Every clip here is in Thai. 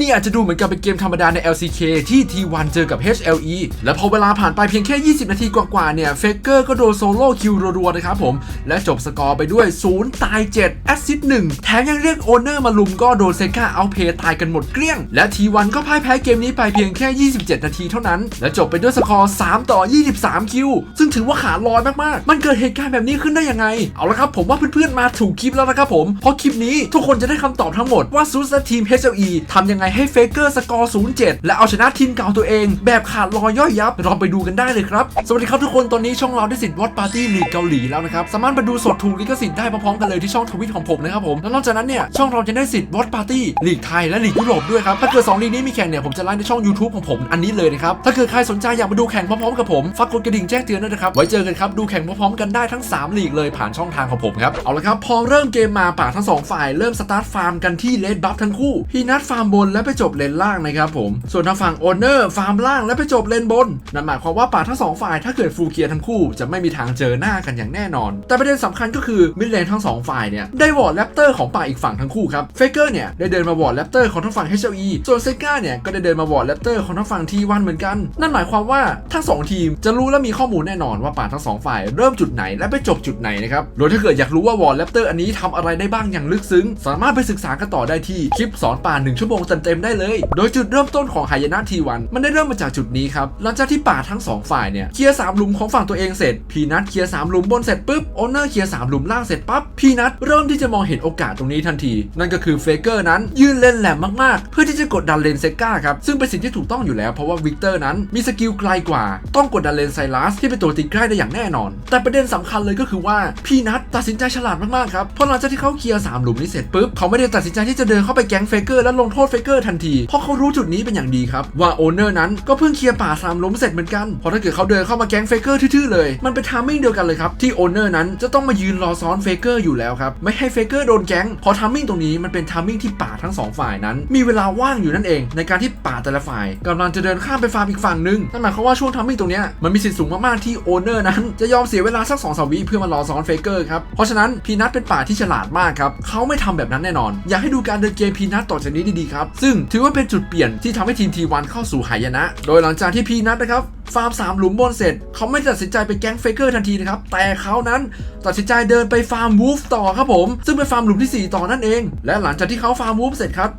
นี่อาจจะดูเหมือนกับเป็นเกมธรรมดาใน LCK ที่ T1 เจอกับ HLE และพอเวลาผ่านไปเพียงแค่ 20 นาทีกว่าๆ เนี่ย เฟกเกอร์ก็โดนโซโล่คิวรัวๆ นะครับผม และจบสกอร์ไปด้วย 0 ตาย 7 แอสซิสต์1แถมยังเรียกโอเนอร์มาลุมก็โดนเซกาเอาเพย์ตายกันหมดเกลี้ยง และ T1 ก็พ่ายแพ้เกมนี้ไปเพียงแค่ 27 นาทีเท่านั้น และจบไปด้วยสกอร์ 3 ต่อ 23 คิว ซึ่งถือว่าขาลอยมากๆ มันเกิดเหตุการณ์แบบนี้ขึ้นได้ยังไง เอาละครับผมว่าเพื่อนๆ มาถูกคลิปแล้วนะครับผม เพราะคลิปนี้ทุกคนจะได้คำตอบทั้งหมดว่าซูสและทีม HLE ทำยังไงให้เฟกเกอร์สกอร์07 และเอาชนะทีมเก่าตัวเอง แบบขาดลอยย่อยยับเราไปดูกันได้เลยครับ สวัสดีครับทุกคนตอนนี้ช่องเราได้สิทธิ์วอตปาร์ตี้ลีกเกาหลีแล้วนะครับ สามารถมาดูสดถูกลิขสิทธิ์ได้พร้อมๆกันเลยที่ช่องทวิตของผมนะครับผมแล้วนอกจากนั้นเนี่ยช่องเราจะได้สิทธิ์วอตปาร์ตี้ลีกไทยและลีกยุโรปด้วยครับถ้าเกิดสองลีกนี้มีแข่งเนี่ยผมจะไลฟ์ในช่อง YouTube ของผมอันนี้เลยนะครับถ้าเกิดใครสนใจอยากมาดูแข่งพร้อมๆกับผมฝากกดกระดิ่งแจ้งเตือนด้วยนะครับไว้เจอกันครับดูแข่งพร้อมๆกันได้ทั้ง 3 ลีกเลยผ่านช่องทางของผมครับเอาละครับพอเริ่มเกมมาป่าทั้งสองฝ่ายเริ่มสตาร์ทฟาร์มกันที่เลดบัฟทั้งคู่พี่นัทฟาร์มบนและไปจบเลนล่างนะครับผม ส่วนทางฝั่งโอนเนอร์ฟาร์มล่างและไปจบเลนบน นั่นหมายความว่าป่าทั้งสองฝ่ายถ้าเกิดฟูเกียทั้งคู่จะไม่มีทางเจอหน้ากันอย่างแน่นอน แต่ประเด็นสำคัญก็คือมิดเลนทั้งสองฝ่ายเนี่ยได้วอร์ดแรปเตอร์ของป่าอีกฝั่งทั้งคู่ครับเฟเกอร์เนี่ยได้เดินมาวอร์ดแรปเตอร์ของทั้งฝั่ง HLE ส่วนเซก้าเนี่ยก็ได้เดินมาวอร์ดแรปเตอร์ของทั้งฝั่ง T1 เหมือนกัน นั่นหมายความว่าทั้งสองทีมจะรู้และมีข้อมูลแน่นอนว่าป่าทั้งสองฝ่ายเริ่มจุดไหนและไปจบจุดไหนนะครับโดยถ้าเกิดอยากรู้ว่าวอร์ดแรปเตอร์อันนี้ทำอะไรได้บ้างอย่างลึกซึ้ง สามารถไปศึกษากันต่อได้ที่คลิปสอนป่า1ชั่วโมงเต็มๆได้เลย โดยจุดเริ่มต้นของหายนะ T1 มันได้เริ่มมาจากจุดนี้ครับ หลังจากที่ป่าทั้งสองฝ่ายเนี่ยเคลียร์สามหลุมของฝั่งตัวเองเสร็จ พีนัทเคลียร์สามหลุมบนเสร็จปุ๊บโอเนอร์เคลียร์สามหลุมล่างเสร็จปั๊บพีนัทเริ่มที่จะมองเห็นโอกาสตรงนี้ทันที นั่นก็คือเฟเกอร์นั้นยืนเลนแหลมมากๆ เพื่อที่จะกดดันเลนเซก้าครับซึ่งเป็นสิ่งที่ถูกต้องอยู่แล้วเพราะว่าวิกเตอร์นั้นมีสกิลไกลกว่า ต้องกดดันเลนไซรัสที่เป็นตัวตีใกล้ได้อย่างแน่นอน แต่ประเด็นสำคัญเลยก็คือว่าพีนัทตัดสินใจฉลาดมากๆครับเพราะหลังจากที่เขาเคลียร์สามหลุมนี้เสร็จปุ๊บเขาไม่ได้ตัดสินใจที่จะเดินเข้าไปแก๊งเฟเกอร์และลงโทษเฟเกอร์ทันที เพราะเขารู้จุดนี้เป็นอย่างดีครับ ว่าโอนเนอร์นั้นก็เพิ่งเคลียร์ป่าสามลุมเสร็จเหมือนกันเพราะถ้าเกิดเขาเดินเข้ามาแก๊งเฟเกอร์ทื่อๆเลยมันเป็นทามมิ่งเดียวกันเลยครับที่โอนเนอร์นั้นจะต้องมายืนรอซ้อนเฟเกอร์อยู่แล้วครับไม่ให้เฟเกอร์โดนแก๊งพราะทามมิ่งตรงนี้มันเป็นทามมิ่งที่ป่าทั้งสองฝ่ายนั้น มีเวลาว่างอยู่นั่นเอง ในการที่ป่าแต่ละฝ่ายกำลังจะเดินข้ามไปฟาร์มอีกฝั่งหนึงนั่นหมายความว่าช่วงทามมิ่งตรงนี้มันมีสิทธิ์สูงมากๆที่โอเนอร์นั้นจะยอมเสียเวลาสักสองสวิเพื่อมารอซ้อนเฟเกอร์ครับเพราะฉะนั้นพีนัทเป็นป่าที่ฉลาดมากครับเขาไม่ทำแบบนั้นแน่นอน อยากให้ดูการเดินเกมพีนัทต่อจากนี้ดีๆครับซึ่งถือว่าเป็นจุดเปลี่ยนที่ทำให้ทีมทีวันเข้าสู่หายนะ โดยหลังจากที่พีนัทนะครับฟาร์มสามหลุมบนเสร็จ เขาไม่ตัดสินใจไปแก๊งเฟเกอร์ทันทีนะครับ แต่เขานั้นตัดสินใจเดินไปฟาร์มวูฟต่อครับผม ซึ่งเป็นฟาร์มหลุมที่ 4 ต่อนั่นเอง และหลังจากที่เขาฟาร์มวูฟเสร็จครับ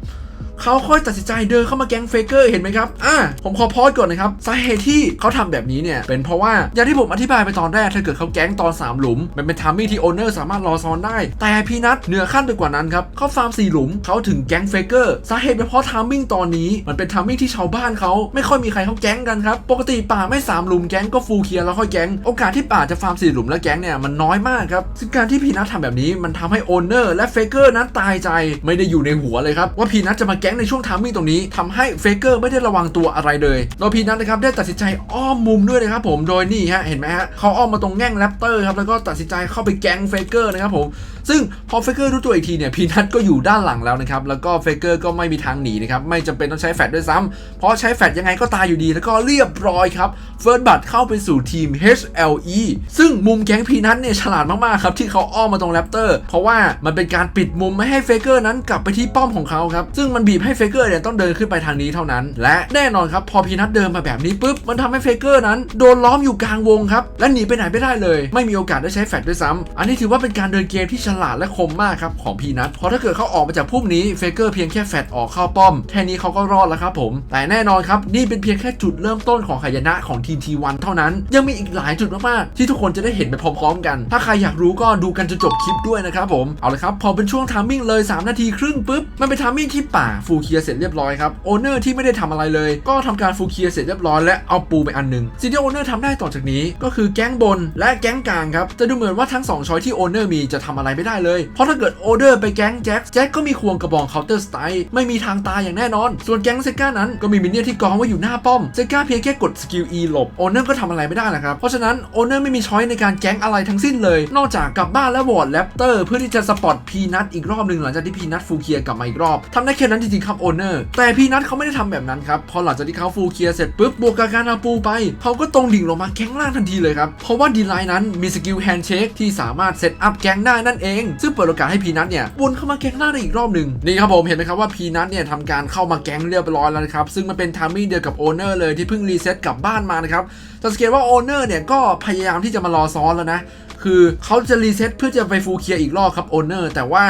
เขาค่อยตัดสินใจเดินเข้ามาแก๊งเฟเกอร์เห็นไหมครับอ่าผมขอพอดก่อนนะครับสาเหตุที่เขาทำแบบนี้เนี่ยเป็นเพราะว่าอย่างที่ผมอธิบายไปตอนแรกถ้าเกิดเขาแก๊งตอน3หลุม มันเป็นทามมิ่งที่โอเนอร์สามารถรอซ้อนได้ แต่พี่นัทเหนือขั้นไปกว่านั้นครับเขาฟาร์ม4หลุมเขาถึงแก๊งเฟเกอร์สาเหตุเป็นเพราะทามมิ่งตอนนี้มันเป็นทามมิ่งที่ชาวบ้านเขาไม่ค่อยมีใครเขาแก๊งกันครับปกติป่าไม่3หลุมแก๊งก็ฟูลเคลียร์แล้วค่อยแก๊งโอกาสที่ป่าจะฟาร์ม4หลุมแล้วแก๊งเนี่ยมันน้อยมากครับซึ่งการที่พีนัททำแบบนี้มันทำให้โอเนอร์และเฟเกอร์นั้นตายใจไม่ได้อยู่ในหัวเลยครับว่าพีนัทจะมาแก๊งในช่วงทามมิ่งตรงนี้ทำให้เฟเกอร์ไม่ได้ระวังตัวอะไรเลยโดยพีนั้นะครับได้ตัดสินใจอ้อมมุมด้วยนะครับผมโดยนี่ฮะเห็นไหมฮะเขาอ้อมมาตรงแง่งแรปเตอร์ครับแล้วก็ตัดสินใจเข้าไปแก๊งเฟเกอร์นะครับผมซึ่งพอเฟเกอร์รู้ตัวอีกทีเนี่ยพีนัทก็อยู่ด้านหลังแล้วนะครับแล้วก็เฟเกอร์ก็ไม่มีทางหนีนะครับไม่จำเป็นต้องใช้แฟลชด้วยซ้ำเพราะใช้แฟลชยังไงก็ตายอยู่ดี แล้วก็เรียบร้อยครับเฟิร์สบัตเข้าไปสู่ทีม HLE ซึ่งมุมแก๊งพีนัทเนี่ยฉลาดมากๆครับที่เขาอ้อมมาตรงแรปเตอร์เพราะว่ามันเป็นการปิดมุมไม่ให้เฟเกอร์นั้นกลับไปที่ป้อมของเขาครับซึ่งมันบีบให้เฟเกอร์เนี่ยต้องเดินขึ้นไปทางนี้เท่านั้น และแน่นอนครับพอพีนัทเดินมาแบบนี้ปุ๊บมันทำให้เฟเกอร์นั้นโดนล้อมอยู่กลางวงครับและหนีไปไหนไม่ได้เลย ไม่มีโอกาสได้ใช้แฟลชด้วยซ้ำอันนี้ถือว่าเป็นการเดินเกมที่ฉลาดและคมมากครับของพีนัทเพราะถ้าเกิดเขาออกมาจากพุ่มนี้เฟเกอร์เพียงแค่แฟลชออกเข้าป้อม แค่นี้เขาก็รอดแล้วครับผม แต่แน่นอนครับ นี่เป็นเพียงแค่จุดเริ่มต้นของหายนะของทีมทีวันเท่านั้น ยังมีอีกหลายจุดมากๆที่ทุกคนจะได้เห็นไปพร้อมๆกัน ถ้าใครอยากรู้ก็ดูกันจนจบคลิปด้วยนะครับผมเอาละครับพอเป็นช่วงทามมิ่งเลย 3 นาทีครึ่งปุ๊บมันเป็นทามมิ่งที่ป่าฟูเคียเสร็จเรียบร้อยครับโอเนอร์ที่ไม่ได้ทำอะไรเลย ก็ทำการฟูเคียเสร็จเรียบร้อยและเอาปูไปอันหนึงสิ่งที่โอเนอร์ทำได้ต่อจากนี้ ก็คือแก๊งบนและแก๊งกลางครับจะดูเหมือนว่าทั้งสองช้อยที่โอเนอร์มีจะทำอะไรไม่ได้เลย เพราะถ้าเกิดโอเนอร์ไปแก๊งแจ็คแจ็คก็มีควงกระบองเคาน์เตอร์สไตล์ไม่มีทางตายอย่างแน่นอน ส่วนแก๊งเซก้านั้นก็มีมินเนี่ยนที่กองไว้อยู่หน้าป้อมเซก้าเพียงแค่กดสกิล E หลบโอเนอร์ก็ทำอะไรไม่ได้นะครับ เพราะฉะนั้นโอเนอร์ไม่มีช้อยในการแก๊งอะไรทั้งสิ้นเลย นอกจากกลับบ้านและวอร์ดแรปเตอร์เพื่อที่จะสปอตพีนัทอีกรอบหนึ่งหลังจากที่พีนัทฟูเคียกลับมาอีกรอบทำได้แค่นั้นจริงๆครับโอเนอร์แต่พีนัทเขาไม่ได้ทำแบบนั้นครับพอหลังจากที่เขาฟูเคียเสร็จปุ๊บบวกกับการอาปูไปเขาก็ตรงดิ่งลงมาแก๊งล่างทันทีเลยครับเพราะว่าดีไลน์นั้นมีสกิลแฮนด์เชคที่สามารถเซตอัพแก๊งได้นั่นเองซึ่งเปิดโอกาสให้พีนัทเนี่ยวนเข้ามาแก๊งล่าได้อีกรอบหนึ่งนี่ครับผมเห็นไหมครับว่าพีนัทเนี่ยทำการเข้ามาแก๊งเรียบร้อยแล้วนะครับซึ่งมันเป็นทามมิ่งเดียวกับโอเนอร์เลยที่เพิ่งรีเซ็ตกลับบ้านมานะครับสังเกตว่าโอเนอร์เนี่ยก็พยายามที่จะมารอซ้อนแล้วนะคือเขาจะรีเซ็ตเพื่อจะไปฟูลเคลียร์อีกรอบครับโอเนอร์แต่ว่า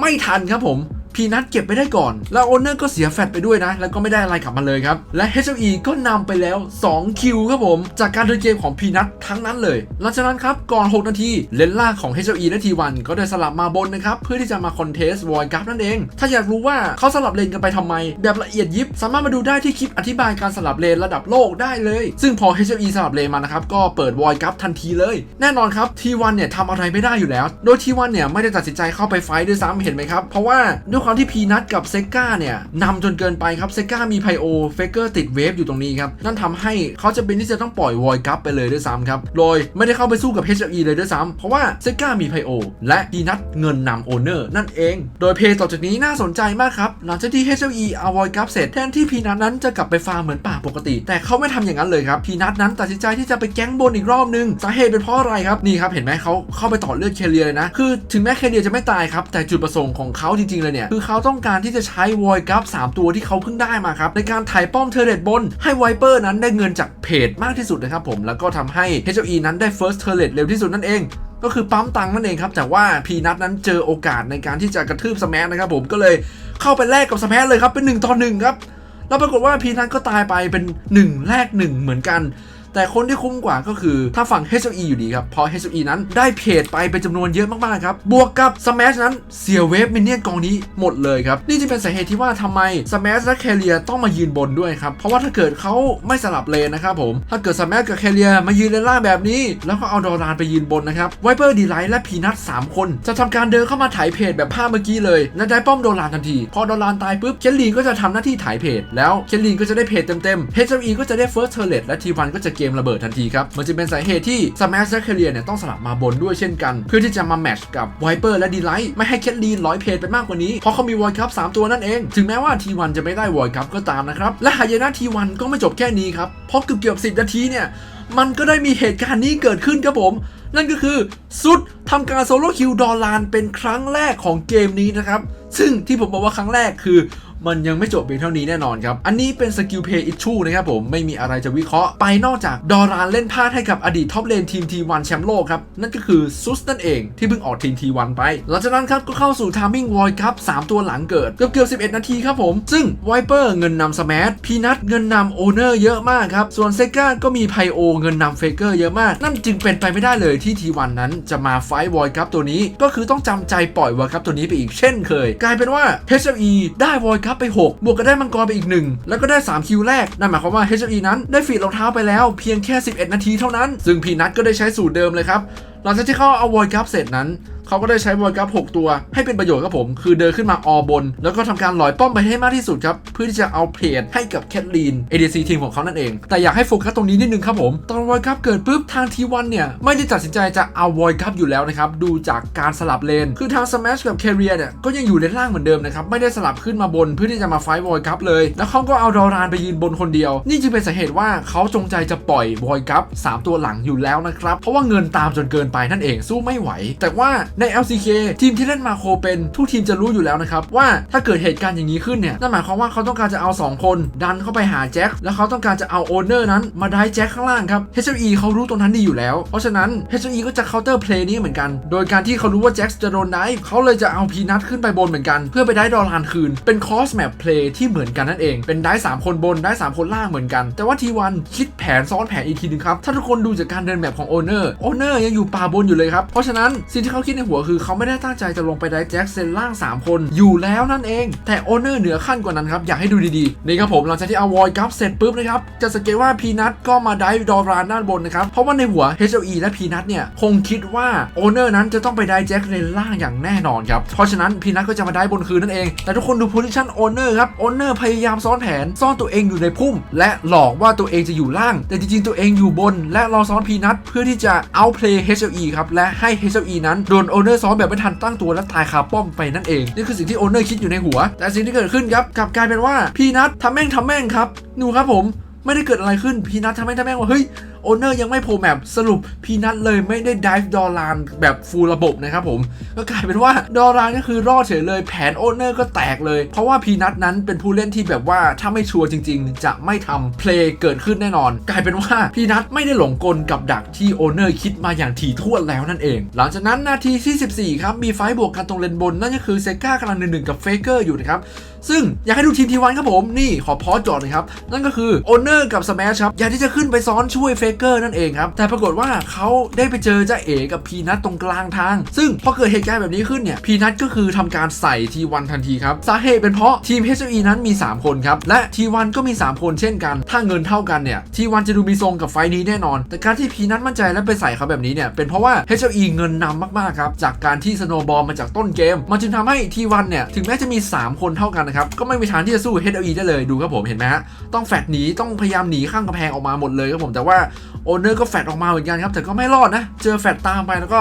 ไม่ทันครับผม พีนัทเก็บไปได้ก่อน แล้วโอเนอร์ก็เสียแฟตไปด้วยนะ แล้วก็ไม่ได้อะไรกลับมาเลยครับ และ HLE ก็นำไปแล้ว 2 คิวครับผม จากการเดินเกมของพีนัททั้งนั้นเลยหลังจากนั้นครับ ก่อน 6 นาที เลนล่าของ HLE และ T1 ก็ได้สลับมาบนนะครับ เพื่อที่จะมาคอนเทสวอยกัฟนั่นเอง ถ้าอยากรู้ว่าเขาสลับเลนกันไปทำไม แบบละเอียดยิบ สามารถมาดูได้ที่คลิปอธิบายการสลับเลนระดับโลกได้เลย ซึ่งพอ HLE สลับเลนมานะครับก็เปิดวอยกัฟทันทีเลย แน่นอนครับ T1 เนี่ยทำอะไรไม่ได้อยู่แล้ว โดย T1 เนี่ยไม่ได้ตัดสินใจเข้าไปไฟด้วยซ้ำเห็นไหมครับเพราะว่าด้วยความที่พีนัทกับเซก้าเนี่ยนำจนเกินไปครับเซก้ามีไพโอเฟเกอร์ติดเวฟอยู่ตรงนี้ครับนั่นทำให้เขาจะเป็นที่จะต้องปล่อยวอยกัฟไปเลยด้วยซ้ำครับโดยไม่ได้เข้าไปสู้กับ HLE เลยด้วยซ้ำเพราะว่าเซก้ามีไพโอและพีนัทเงินนำโอเนอร์นั่นเอง โดยเพย์ต่อจากนี้น่าสนใจมากครับหลังจากที่ HLE เอาวอยกัฟเสร็จแทนที่พีนัทนั้นจะกลับไปฟาร์มเหมือนป่าปกติ แต่เขาไม่ทำอย่างนั้นเลยครับพีนัทนั้นตัดสินใจที่จะไปแก๊งบนอีกรอบนึงสาเหตุเป็นเพราะอะไรครับนี่ครับเห็นไหมเขาเข้าไปต่อเลือดเคเลียเลยนะคือถึงแม้เคเลียจะไม่ตายครับแต่จุดประสงค์ของเขาจริงๆเลยเนี่ยคือเขาต้องการที่จะใช้วอยกัฟ3ตัวที่เขาเพิ่งได้มาครับในการถ่ายป้อมเทอร์เรตบน ให้ไวเปอร์นั้นได้เงินจากเพจมากที่สุดนะครับผมแล้วก็ทำให้ HLE นั้นได้ First Turret เร็วที่สุดนั่นเองก็คือปั๊มตังนั่นเองครับ แต่ว่าพีนัทนั้นเจอโอกาสในการที่จะกระทืบสแมันะครับผมก็เลยเข้าไปแลกกับสแมัเลยครับ เป็น1ต่อ1ครับ แล้วปรากฏว่าพีนัทก็ตายไปเป็น 1 แลก1เหมือนกัน แต่คนที่คุ้มกว่าก็คือถ้าฝั่ง HLE อยู่ดีครับ เพราะ HLE นั้นได้เพจไปเป็นจำนวนเยอะมากๆครับ บวกกับ Smash นั้นเสียเวฟมินเนี่ยนกองนี้หมดเลยครับ นี่จะเป็นสาเหตุที่ว่าทำไม Smash และ c a r r i e r ต้องมายืนบนด้วยครับ เพราะว่าถ้าเกิดเขาไม่สลับเลนนะครับผม ถ้าเกิด Smash กับ c a r r i e r มายืนเลนล่างแบบนี้ แล้วก็เอาดอรานไปยืนบนนะครับ Viper d e l i g h t และพีนัท3คน จะทำการเดินเข้ามาถ่ายเพจแบบภาพเมื่อกี้เลยและได้ป้อมโดรานทันที พอโดรานตายปุ๊บเคลลีนก็จะทำหน้าที่ถ่ายเพจแล้วเคลลีนก็จะได้เพจเต็มๆ HLE ก็จะได้ First Turret และ T1 ก็จะเกมระเบิดทันทีครับ มันจะเป็นสาเหตุที่ Smash และ c a r r i e r เนี่ยต้องสลับมาบนด้วยเช่นกัน เพื่อที่จะมาแมทช์กับ Viper และ d e l i g h t ไม่ให้เคลลีนร้อยเพจไปมากกว่านี้ เพราะเขามี Void Cup 3ตัวนั่นเอง ถึงแม้ว่า T1 จะไม่ได้ Void Cup ก็ตามนะครับ และหายนะ T1 ก็ไม่จบแค่นี้ครับ เพราะเกือบเกือบ10นาทีเนี่ย มันก็ได้มีเหตุการณ์นี้เกิดขึ้นครับผมนั่นก็คือซุดทำการโซโล่คิวดอลลานเป็นครั้งแรกของเกมนี้นะครับ ซึ่งที่ผมบอกว่าครั้งแรกคือ มันยังไม่จบเพียงเท่านี้แน่นอนครับ อันนี้เป็นสกิลเพย์อิชชูนะครับผมไม่มีอะไรจะวิเคราะห์ไปนอกจากดอรานเล่นพลาดให้กับอดีตท็อปเลนทีม T1 แชมป์โลกครับ นั่นก็คือซุสนั่นเองที่เพิ่งออกทีม T1 ไป หลังจากนั้นครับก็เข้าสู่ทามมิ่งวอยครับ3ตัวหลังเกิดเกือบเกือบ11 นาทีครับผม ซึ่งไวเปอร์เงินนำสมาร์ทพีนัทเงินนำโอเนอร์เยอะมากครับ ส่วนเซก้าก็มีไพโอเงินนำเฟเกอร์เยอะมาก นั่นจึงเป็นไปไม่ได้เลยที่ T1 นั้นจะมาไฟวอยครับตัวนี้ ก็คือต้องจำใจปล่อยวอยครับตัวนี้ไปอีกเช่นเคย กลายเป็นว่า HLE ได้วอยครับไป 6 บวกก็ได้มังกรไปอีก 1 แล้วก็ได้ 3 คิวแรก นั่นหมายความว่า HLE นั้นได้ฟีดรองเท้าไปแล้วเพียงแค่ 11 นาทีเท่านั้น ซึ่งพีนัทก็ได้ใช้สูตรเดิมเลยครับ หลังจากที่เขาเอาวอยกับเสร็จนั้น เขาก็ได้ใช้วอยกับ6ตัว ให้เป็นประโยชน์ครับผม คือเดินขึ้นมาออบน แล้วก็ทำการลอยป้อมไปให้มากที่สุดครับ เพื่อที่จะเอาเพจให้กับแคทลีน ADC ทีมของเขานั่นเอง แต่อยากให้โฟกัสตรงนี้นิดนึงครับผม ตอนวอยกับเกิดปุ๊บทางทีวันเนี่ย ไม่ได้ตัดสินใจจะเอาวอยกับอยู่แล้วนะครับ ดูจากการสลับเลน คือทาง Smash กับ Carrier เนี่ย ก็ยังอยู่เลนล่างเหมือนเดิมนะครับ ไม่ได้สลับขึ้นมาบนเพื่อที่จะมาไฟวอยกับเลย แล้วเขาก็เอาดอรานไปยืนบนคนเดียว นี่จึงเป็นสาเหตุว่าเขาจงใจจะปล่อยวอยกับ3ตัวหลังอยู่แล้วนะครับ เพราะว่าเงินตามจนเกินไปนั่นเองสู้ไม่ไหว แต่ว่าใน LCK ทีมที่เล่นมาโคเป็นทุกทีมจะรู้อยู่แล้วนะครับ ว่าถ้าเกิดเหตุการณ์อย่างนี้ขึ้นเนี่ยนั่นหมายความว่าเขาต้องการจะเอา 2 คน ดันเข้าไปหาแจ็คแล้วเขาต้องการจะเอาโอเนอร์นั้นมาได้แจ็คข้างล่างครับ HLE เขารู้ตรงนั้นดีอยู่แล้ว เพราะฉะนั้น HLE ก็จะ counter play นี้เหมือนกัน โดยการที่เขารู้ว่าแจ็คจะโดนได้เขาเลยจะเอาพีนัทขึ้นไปบนเหมือนกัน เพื่อไปได้ดอลลานคืน เป็น cross map play ที่เหมือนกันนั่นเอง เป็นได้ 3 คนบนได้ 3 คนล่างเหมือนกัน แต่ว่า T1 คิดแผนซ้อนแผนอีกทีนึงครับถ้าทุกคนดูจากการเดินแบบของโอเนอร์โอเนอร์ยังอยู่ป่าบนอยู่เลยครับเพราะฉะนั้นสิ่งที่เขาคิดในหัวคือเขาไม่ได้ตั้งใจจะลงไปได้แจ็คเซนล่าง 3 คนอยู่แล้วนั่นเอง แต่โอเนอร์เหนือขั้นกว่านั้นครับ อยากให้ดูดีๆ นี่ครับผมหลังจากที่เอาวอยกับเสร็จปุ๊บนะครับ จะสังเกตว่าพีนัทก็มาได้ดอรานด้านบนนะครับ เพราะว่าในหัว HLE และพีนัทเนี่ย คงคิดว่าโอเนอร์นั้นจะต้องไปได้แจ็คเลนล่างอย่างแน่นอนครับ เพราะฉะนั้นพีนัทก็จะมาได้บนคืนนั่นเอง แต่ทุกคนดูโพซิชันโอเนอร์ครับโอเนอร์พยายามซ้อนแผนซ่อนตัวเองอยู่ในพุ่ม และหลอกว่าตัวเองจะอยู่ล่าง แต่จริงๆตัวเองอยู่บน และรอซ้อนพีนัทเพื่อที่จะเอาเพลย์ HLE ครับและให้ HLE นั้นโดนโอเนอร์ซ้อนแบบไม่ทันตั้งตัวและตายคาป้อมไปนั่นเอง นี่คือสิ่งที่โอเนอร์คิดอยู่ในหัว แต่สิ่งที่เกิดขึ้นครับกลับกลายเป็นว่าพีนัททำแม่งทำแม่งครับดูครับผมไม่ได้เกิดอะไรขึ้นพีนัททำแม่งทำแม่งว่าเฮ้ย โอเนอร์ยังไม่โผล่แมปสรุปพีนัทเลยไม่ได้ดิฟดอลลานแบบฟูลระบบนะครับผม ก็กลายเป็นว่าดอลลานก็คือรอดเฉยเลยแผนโอเนอร์ก็แตกเลย เพราะว่าพีนัทนั้นเป็นผู้เล่นที่แบบว่าถ้าไม่ชัวร์จริง ๆ จะไม่ทำเพลย์เกิดขึ้นแน่นอน กลายเป็นว่าพีนัทไม่ได้หลงกลกับดักที่โอเนอร์คิดมาอย่างถี่ถ้วนแล้วนั่นเอง หลังจากนั้นนาทีที่ 14 ครับมีไฟบวกกันตรงเลนบนนั่นก็คือเซก้ากำลังหนึ่งกับเฟเกอร์อยู่นะครับซึ่งอยากให้ดูทีมทีวันครับผมนี่ขอพอจอดหนะครับ นั่นก็คือโอเนอร์กับส a ม h ครับอยากที่จะขึ้นไปซ้อนช่วยเฟเกอร์นั่นเองครับแต่ปรากฏว่าเขาได้ไปเจอจ้าเอ๋กับพีนัทตรงกลางทาง ซึ่งพอเกิดเหตุการณ์แบบนี้ขึ้นเนี่ยพีนัทก็คือทำการใส่ทีวันทันทีครับสาเหตุเป็นเพราะทีม HE นั้นมี 3 คนครับและทีวันก็มี 3 คนเช่นกัน ถ้าเงินเท่ากันเนี่ยทีวันจะดูมีทรงกับไฟนี้แน่นอน แต่การที่พีนัทมั่นใจและไปใส่เขาแบบนี้เนี่ยเป็นเพราะว่า HE เงินนำมากๆครับจากการที่สโนบอลมาจากต้นเกม มันจึงทำให้ทีวันเนี่ยถึงแม้จะมี 3 คนเท่ากันนะครับก็ไม่มีทางที่จะสู้ HE ได้เลยดูครับผมเห็นไหมฮะต้องแฟดหนีต้องพยายามหนีข้างกำแพงออกมาหมดเลยครับผมแต่ว่าโอเนอร์ก็แฟดออกมาเหมือนกันครับแต่ก็ไม่รอดนะเจอแฟดตามไปแล้วก็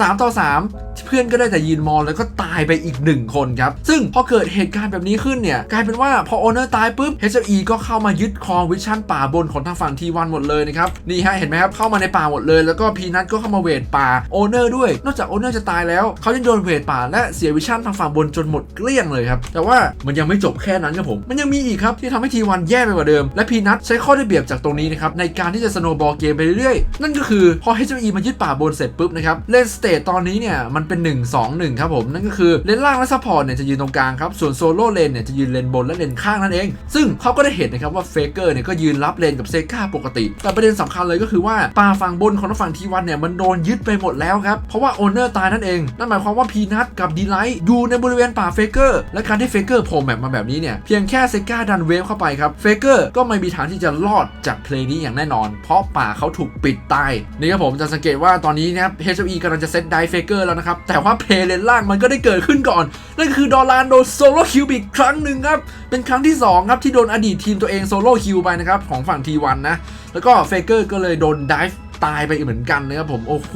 3 ต่อ 3 เพื่อนก็ได้แต่ยืนมองแล้วก็ตายไปอีก 1 คนครับ ซึ่งพอเกิดเหตุการณ์แบบนี้ขึ้นเนี่ย กลายเป็นว่าพอโอเนอร์ตายปุ๊บ HE ก็เข้ามายึดครองวิชั่นป่าบนของทางฝั่งทีวันหมดเลยนะครับ นี่ฮะเห็นไหมครับ เข้ามาในป่าหมดเลย แล้วก็พีนัทก็เข้ามาเวทป่าโอเนอร์ด้วย นอกจากโอเนอร์จะตายแล้วเขายังโดนเวทป่าและเสียวิชั่นทางฝั่งบนจนหมดเกลี้ยงเลยครับแต่ว่ามันยังไม่จบแค่นั้นครับผมมันยังมีอีกครับที่ทำให้ทีวันแย่ไปกว่าเดิม และพีนัทใช้ข้อได้เปรียบจากตรงนี้นะครับในการที่จะสโนว์บอลเกมไปเรื่อยๆนั่นก็คือพอ HE มายึดป่าบนเสร็จปุ๊บนะครับเลนสเตตตอนนี้เนี่ยมันเป็น 1 2 1 ครับผม นั่นก็คือเลนล่างและซัพพอร์ตเนี่ยจะยืนตรงกลางครับ ส่วนโซโล่เลนเนี่ยจะยืนเลนบนและเลนข้างนั่นเอง ซึ่งเขาก็ได้เห็นนะครับว่าเฟเกอร์เนี่ยก็ยืนรับเลนกับเซกาปกติ แต่ประเด็นสำคัญเลยก็คือว่าป่าฝั่งบนของฝั่งทีวันเนี่ยมันโดนยึดไปหมดแล้วครับ เพราะว่าโอเนอร์ตายนั่นเอง นั่นหมายความว่าพีนัทกับดีไลท์อยู่ในบริเวณป่าเฟเกอร์และการที่เฟเกอร์โผล่แมปมาแบบนี้เนี่ยเพียงแค่เซกาดันเวฟเข้าไปครับเฟเกอร์ก็ไม่มีทางที่จะรอดจากเพลงนี้อย่างแน่นอน เพราะป่าเขาถูกปิดตายนี่ครับผมจะสังเกตว่าตอนนี้นะครับ HE กำลังจะเซตไดเฟเกอร์แล้วนะครับ แต่ว่าเพลเลนล่างมันก็ได้เกิดขึ้นก่อน นั่นคือดอลานโดนโซโล่คิวอีกครั้งหนึ่งครับ เป็นครั้งที่ 2 ครับ ที่โดนอดีตทีมตัวเองโซโล่คิวไปนะครับ ของฝั่งทีวันนะ แล้วก็เฟเกอร์ก็เลยโดนดิฟตายไปเหมือนกันนะครับผม โอ้โห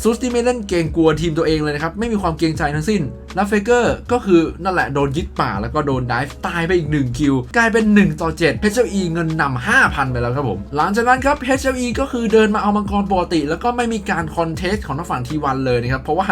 ซูสที่ไม่เล่นเกรงกลัวทีมตัวเองเลยนะครับ ไม่มีความเกรงใจทั้งสิ้นแล้วเฟเกอร์ก็คือนั่นแหละโดนยึดป่าแล้วก็โดนดิฟตายไปอีก 1 คิว กลายเป็น 1 ต่อ 7 HLE เงินนำ5,000 ไปแล้วครับผม หลังจากนั้นครับ HLE ก็คือเดินมาเอามังกรปกติ แล้วก็ไม่มีการคอนเทสของทางฝั่งทีวันเลยนะครับ เพราะว่า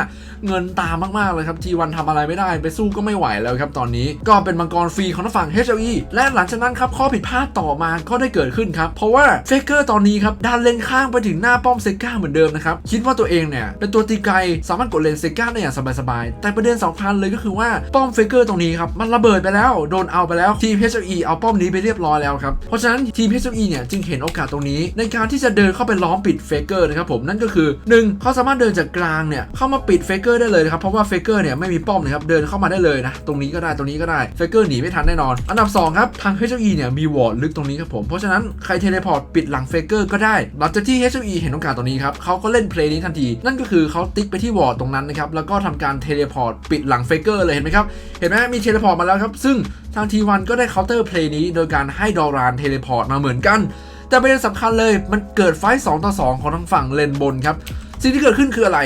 เงินตามมาก ๆ เลยครับทีวันทำอะไรไม่ได้ ไปสู้ก็ไม่ไหวแล้วครับตอนนี้ก็เป็นมังกรฟรีของทางฝั่ง HLE และหลังจากนั้นครับข้อผิดพลาดต่อมาก็ได้เกิดขึ้นครับเพราะว่าเฟเกอร์ตอนนี้ครับดันเลนข้างไปถึงหน้าป้อมเซก้าเหมือนเดิมนะครับคิดว่าตัวเองเนี่ยเป็นตัวตีไกลสามารถกดเลนเซก้าได้อย่างสบายๆแต่ประเด็นสำคัญเลยก็คือว่าป้อมเฟเกอร์ตรงนี้ครับมันระเบิดไปแล้วโดนเอาไปแล้วทีม HLE เอาป้อมนี้ไปเรียบร้อยแล้วครับเพราะฉะนั้นทีม HLE เนี่ยจึงเห็นโอกาสตรงนี้ ในการที่จะเดินเข้าไปล้อมปิดเฟเกอร์นะครับผมนั่นก็คือ 1เขาสามารถเดินจากกลางเนี่ยเข้ามาปิดเฟเกอร์ได้เลยนะครับเพราะว่าเฟเกอร์เนี่ยไม่มีป้อมนะครับเดินเข้ามาได้เลยนะตรงนี้ก็ได้ตรงนี้ก็ได้เฟเกอร์หนีไม่ทันแน่นอน อันดับสองครับทาง HLE เนี่ยมีวอร์ดลึกตรงนี้ครับผมเพราะฉะนั้นใครเทเลพอร์ตปิดหลังเฟเกอร์ก็ได้หลังจากที่ HLE เห็นโอกาสตรงนี้ครับเขาก็เล่นเพลย์นี้ทันที นั่นก็คือเขาติ๊กไปที่วอร์ดตรงนั้นนะครับแล้วก็ทำการเทเลพอร์ตปิดหลังเฟเกอร์เลยเห็นไหมครับ เห็นไหมมีเทเลพอร์ตมาแล้วครับ ซึ่งทางทีวันก็ได้เคาน์เตอร์เพลย์นี้ โดยการให้ดอรานเทเลพอร์ตมาเหมือนกัน แต่ประเด็นสำคัญเลยมันเกิดไฟ2ต่อ2 ของทางฝั่งเลนบนครับ สิ่งที่เกิดขึ้นคืออะไร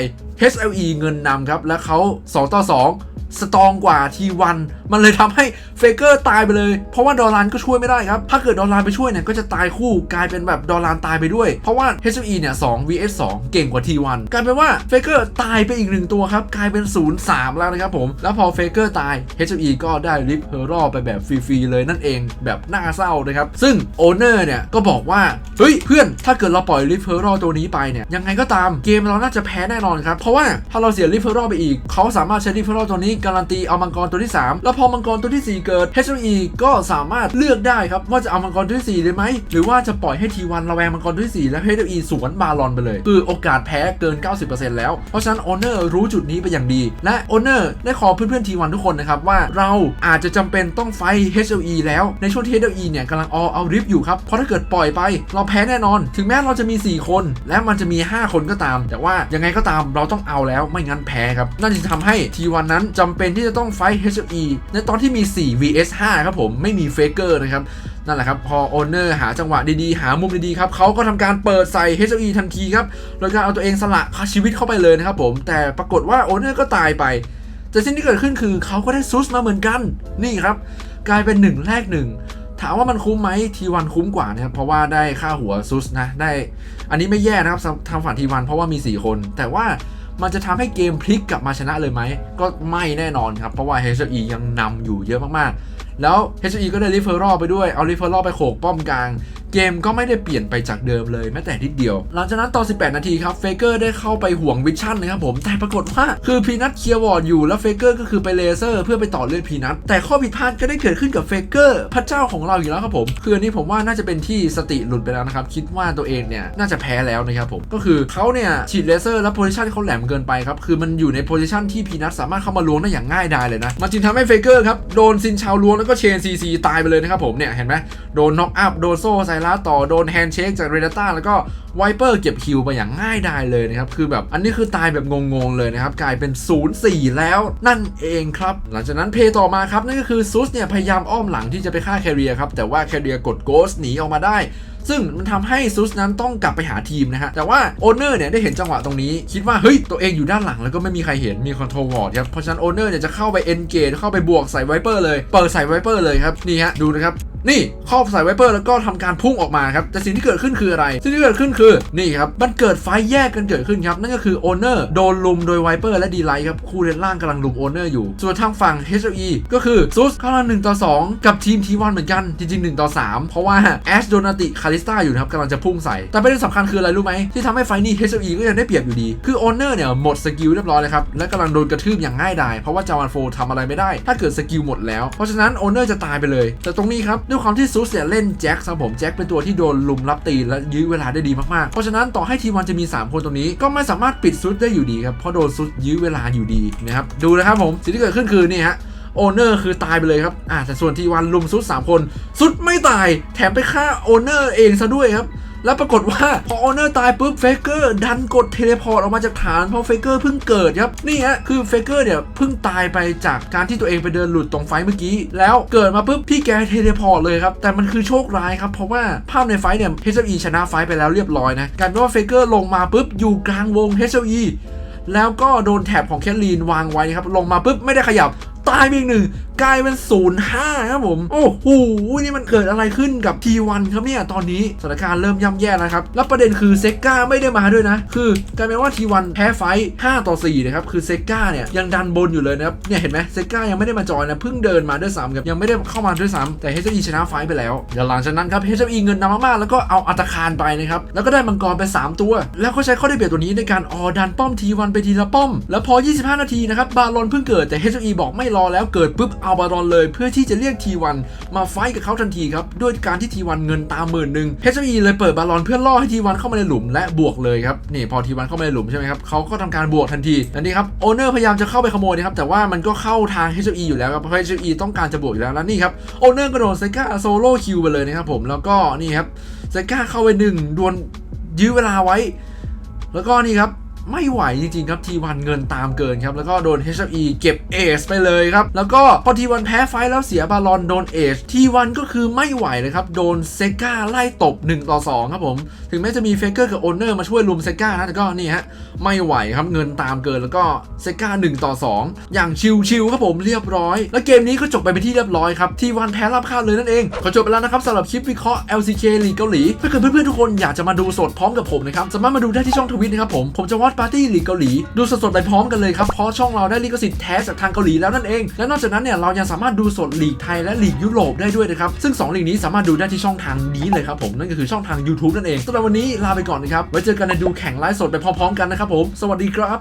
HLE เงินนำครับและเขา2ต่อ2สตองกว่าทีวัน มันเลยทำให้เฟเกอร์ตายไปเลย เพราะว่าดอลลานก็ช่วยไม่ได้ครับ ถ้าเกิดดอลลานไปช่วยเนี่ยก็จะตายคู่กลายเป็นแบบดอลลานตายไปด้วย เพราะว่า HLE เนี่ย2 vs 2 เก่งกว่า T1 กลายเป็นว่าเฟเกอร์ตายไปอีกหนึ่งตัวครับ กลายเป็น 0 3 แล้วนะครับผม แล้วพอเฟเกอร์ตาย HLE ก็ได้ริปเฮอร์รอไปแบบฟรีๆเลยนั่นเอง แบบน่าเศร้านะครับ ซึ่งโอเนอร์เนี่ยก็บอกว่า เฮ้ยเพื่อนถ้าเกิดเราปล่อยริปเฮอร์รอตัวนี้ไปเนี่ยยังไงก็ตามเกมเราน่าจะแพ้แน่นอนครับเพราะว่าถ้าเราเสียริปเฮอร์รอไปอีกเขาสามารถใช้ริปเฮอร์รอตัวนี้การันตีเอามังกรตัวที่ 3 แล้วพอมังกรตัวที่ 4 เกิด HLE ก็สามารถเลือกได้ครับว่าจะเอามังกรตัวที่4เลยไหมหรือว่าจะปล่อยให้ T1 ระแวงมังกรตัวที่4แล้ว HLE สวนบาลอนไปเลย คือโอกาสแพ้เกิน 90%แล้ว เพราะฉะนั้น Honor รู้จุดนี้ไปอย่างดี และ Honor ได้ขอเพื่อนๆ T1 ทุกคนนะครับว่าเราอาจจะจำเป็นต้องไฟ HLE แล้วในช่วงที่ HLE เนี่ยกำลังออเอาริฟอยู่ครับเพราะถ้าเกิดปล่อยไป เราแพ้แน่นอน ถึงแม้เราจะมี 4 คน และมันจะมี 5 คนก็ตาม แต่ว่ายังไงก็ตามเราต้องเอาแล้วไม่งั้นแพ้ครับนั่นจะทำให้ T1 นั้นจำเป็นที่จะต้องไฟ HLE ในตอนที่มี 4 vs 5 ครับผมไม่มีเฟเกอร์นะครับ นั่นแหละครับ พอโอเนอร์หาจังหวะดีๆ หามุมดีๆ ครับเขาก็ทำการเปิดใส่ HLE ทันทีครับโดยการเอาตัวเองสละชีวิตเข้าไปเลยนะครับผม แต่ปรากฏว่าโอเนอร์ก็ตายไป แต่สิ่งที่เกิดขึ้นคือเขาก็ได้ซุสมาเหมือนกันนี่ครับ กลายเป็นหนึ่งแรกหนึ่งถามว่ามันคุ้มไหมทีวันคุ้มกว่านะครับเพราะว่าได้ค่าหัวซุสนะได้ อันนี้ไม่แย่นะครับสำทางฝั่งทีวันเพราะว่ามี 4 คน แต่ว่า มันจะทำให้เกมพลิกกลับมาชนะเลยไหม ก็ไม่แน่นอนครับ เพราะว่า HE ยังนำอยู่เยอะมากๆ แล้ว HE ก็ได้ริเฟอร์ไปด้วย เอาริเฟอร์ไปโขกป้อมกลาง เกมก็ไม่ได้เปลี่ยนไปจากเดิมเลยแม้แต่นิดเดียว หลังจากนั้นตอน 18 นาทีครับเฟเกอร์ได้เข้าไปห่วงวิชั่นนะครับผมแต่ปรากฏว่าคือพีนัทเคลียร์วอร์ดอยู่แล้วเฟเกอร์ก็คือไปเลเซอร์เพื่อไปต่อเลือดพีนัทแต่ข้อผิดพลาดก็ได้เกิดขึ้นกับเฟเกอร์พระเจ้าของเราอยู่แล้วครับผมคืออันนี้ผมว่าน่าจะเป็นที่สติหลุดไปแล้วนะครับคิดว่าตัวเองเนี่ยน่าจะแพ้แล้วนะครับผมก็คือเขาเนี่ยฉีดเลเซอร์แล้วโพซิชันเขาแหลมเกินไปครับคือมันอยู่ในโพซิชันที่พีนัทสามารถเข้ามาล้วงได้อย่างง่ายดายเลยนะมันจึงทำให้เฟเกอร์ครับโดนซินชาวล้วงแล้วก็เชนซีซีตายไปเลยนะครับผมเนี่ยเห็นไหมโดนน็อกอัพโดนโซ่ไซรัสต่อโดนแฮนด์เชคจากเรเดต้าแล้วก็ไวเปอร์เก็บคิวไปอย่างง่ายดายเลยนะครับ คือแบบอันนี้คือตายแบบงงๆเลยนะครับ กลายเป็น 0-4 แล้วนั่นเองครับ หลังจากนั้นเพย์ต่อมาครับ นั่นก็คือซุสเนี่ย พยายามอ้อมหลังที่จะไปฆ่าแคเรียครับ แต่ว่าแคเรียกดโกสหนีออกมาได้ซึ่งมันทำให้ซุสนั้นต้องกลับไปหาทีมนะฮะ แต่ว่าโอเนอร์เนี่ยได้เห็นจังหวะตรงนี้ คิดว่า เฮ้ย ตัวเองอยู่ด้านหลังแล้วก็ไม่มีใครเห็นมีคอนโทรลวอร์ดครับ เพราะฉะนั้นโอเนอร์เนี่ยจะเข้าไปเอนเกจเข้าไปบวกใส่ไวเปอร์เลย เปิดใส่ไวเปอร์เลยครับ นี่ฮะ ดูนะครับ นี่ครอบใส่ไวเปอร์แล้วก็ทำการพุ่งออกมาครับแต่สิ่งที่เกิดขึ้นคืออะไร สิ่งที่เกิดขึ้นคือนี่ครับมันเกิดไฟแยกกันเกิดขึ้นครับนั่นก็คือโอเนอร์โดนลุมโดยไวเปอร์และดีไลท์ครับคู่เลนล่างกำลังลุมโอเนอร์อยู่ ส่วนทางฝั่ง HLE ก็คือซุสกำลัง1ต่อ2กับทีมทีวันเหมือนกันจริงๆ1ต่อ3เพราะว่าแอชโดนาติคาริสตาอยู่นะครับกำลังจะพุ่งใส่แต่ประเด็นสำคัญคืออะไรรู้ไหมที่ทำให้ไฟนี้ HLE ก็ยังได้เปรียบอยู่ดี คือโอเนอร์เนี่ยหมดสกิลเรียบร้อยเลยครับและกำลังโดนกระทืบอย่างง่ายดายเพราะว่าจาวันโฟทำอะไรไม่ได้ ถ้าเกิดสกิลหมดแล้วเพราะฉะนั้นโอเนอร์จะตายไปเลย แต่ตรงนี้ครับด้วยความที่ซูสเนี่ยเล่นแจ็คครับผมแจ็คเป็นตัวที่โดนลุมรับตีและยื้อเวลาได้ดีมากๆ เพราะฉะนั้นต่อให้ทีวันจะมี 3 คนตรงนี้ ก็ไม่สามารถปิดซูสได้อยู่ดีครับเพราะโดนซูสยื้อเวลาอยู่ดีนะครับดูนะครับผมสิ่งที่เกิดขึ้นคือนี่ฮะโอเนอร์คือตายไปเลยครับอ่าแต่ส่วนทีวันลุมซุด3คนซุดไม่ตายแถมไปฆ่าโอเนอร์เองซะด้วยครับ แล้วปรากฏว่าพอโอเนอร์ตายปุ๊บเฟเกอร์ดันกดเทเลพอร์ตออกมาจากฐานเพราะเฟเกอร์เพิ่งเกิดครับนี่ฮะคือเฟเกอร์เนี่ยเพิ่งตายไปจากการที่ตัวเองไปเดินหลุดตรงไฟเมื่อกี้ แล้วเกิดมาปุ๊บพี่แกเทเลพอร์ตเลยครับแต่มันคือโชคร้ายครับเพราะว่าภาพในไฟเนี่ย HLE ชนะไฟไปแล้วเรียบร้อยนะกลายเป็นว่าเฟเกอร์ลงมาปุ๊บอยู่กลางวง HLE แล้วก็โดนแถบของแคทลีนวางไว้ครับลงมาปุ๊บไม่ได้ขยับตายไปอีกหนึ่ง กลายเป็นศูนย์ห้าครับผม โอ้โหนี่มันเกิดอะไรขึ้นกับ T1 ครับเนี่ย ตอนนี้สถานการณ์เริ่มย่ำแย่แล้วครับ แล้วประเด็นคือเซก้าไม่ได้มาด้วยนะ คือกลายเป็นว่า T1 แพ้ไฟ5ต่อ4นะครับ คือเซก้าเนี่ยยังดันบนอยู่เลยนะครับ เนี่ยเห็นไหมเซก้ายังไม่ได้มาจอยนะ เพิ่งเดินมาด้วยซ้ำครับ ยังไม่ได้เข้ามาด้วยซ้ำแต่ HE ชนะไฟไปแล้วเดี๋ยวหลังจากนั้นครับ HE เงินนำมากๆแล้วก็เอาอัตคารไปนะครับ แล้วก็ได้มังกรไป 3 ตัว แล้วก็ใช้ข้อได้เปรียบตัวนี้ในการออดันป้อม T1 ไปทีละป้อม แล้วพอ 25 นาทีนะครับบาลอนเพิ่งเกิดแต่ HE บอกไม่รอแล้วเกิดปุ๊บเอาบาลอนเลยเพื่อที่จะเรียก T1 มาไฟกับเขาทันทีครับ ด้วยการที่ T1 เงินตามหมื่นหนึ่ง HE เลยเปิดบาลอนเพื่อล่อให้ T1 เข้ามาในหลุมและบวกเลยครับนี่พอ T1 เข้ามาในหลุมใช่ไหมครับเขาก็ทำการบวกทันทีอันนี้ครับโอเนอร์พยายามจะเข้าไปขโมยนะครับแต่ว่ามันก็เข้าทาง HE อยู่แล้วครับเพราะ HE ต้องการจะบวกอยู่แล้วแล้วนี่ครับโอเนอร์กระโดดไซก้าโซโล่คิวไปเลยนะครับผมแล้วก็นี่ครับไซก้าเข้าไปหนึ่งดวลยื้อเวลาไว้ แล้วก็นี่ครับ ไม่ไหวจริงๆครับ T1 เงินตามเกินครับ แล้วก็โดน HE เก็บเอชไปเลยครับ แล้วก็พอ T1 แพ้ไฟแล้วเสียบาลอนโดนเอช T1 ก็คือไม่ไหวเลยครับ โดนเซกาไล่ตบ 1 ต่อ 2 ครับผม ถึงแม้จะมีเฟเกอร์กับโอนเนอร์มาช่วยลุมเซกานะแต่ก็นี่ฮะ ไม่ไหวครับเงินตามเกินแล้วก็เซกา1ต่อ 2 อย่างชิวๆครับผมเรียบร้อย แล้วเกมนี้ก็จบไปเป็นที่เรียบร้อยครับ T1 แพ้รับคาดเลยนั่นเองขอจบไปแล้วนะครับสำหรับคลิปวิเคราะห์ LCK ลีกเกาหลีถ้าเกิดเพื่อนๆทุกคนอยากจะมาดูสดพร้อมกับผมนะครับสามารถมาดูได้ที่ช่องทวิตนะครับผมผมจะวัดปาร์ตี้ลีกเกาหลี ดูสดๆไปพร้อมกันเลยครับ เพราะช่องเราได้ลิขสิทธิ์แท้จากทางเกาหลีแล้วนั่นเอง และนอกจากนั้นเนี่ยเรายังสามารถดูสดลีกไทยและลีกยุโรปได้ด้วยนะครับ ซึ่ง2ลีกนี้สามารถดูได้ที่ช่องทางนี้เลยครับผมนั่นก็คือช่องทาง YouTube นั่นเองสำหรับวันนี้ลาไปก่อนนะครับไว้เจอกันในดูแข่งไลฟ์สดไปพร้อมๆกันนะครับผมสวัสดีครับ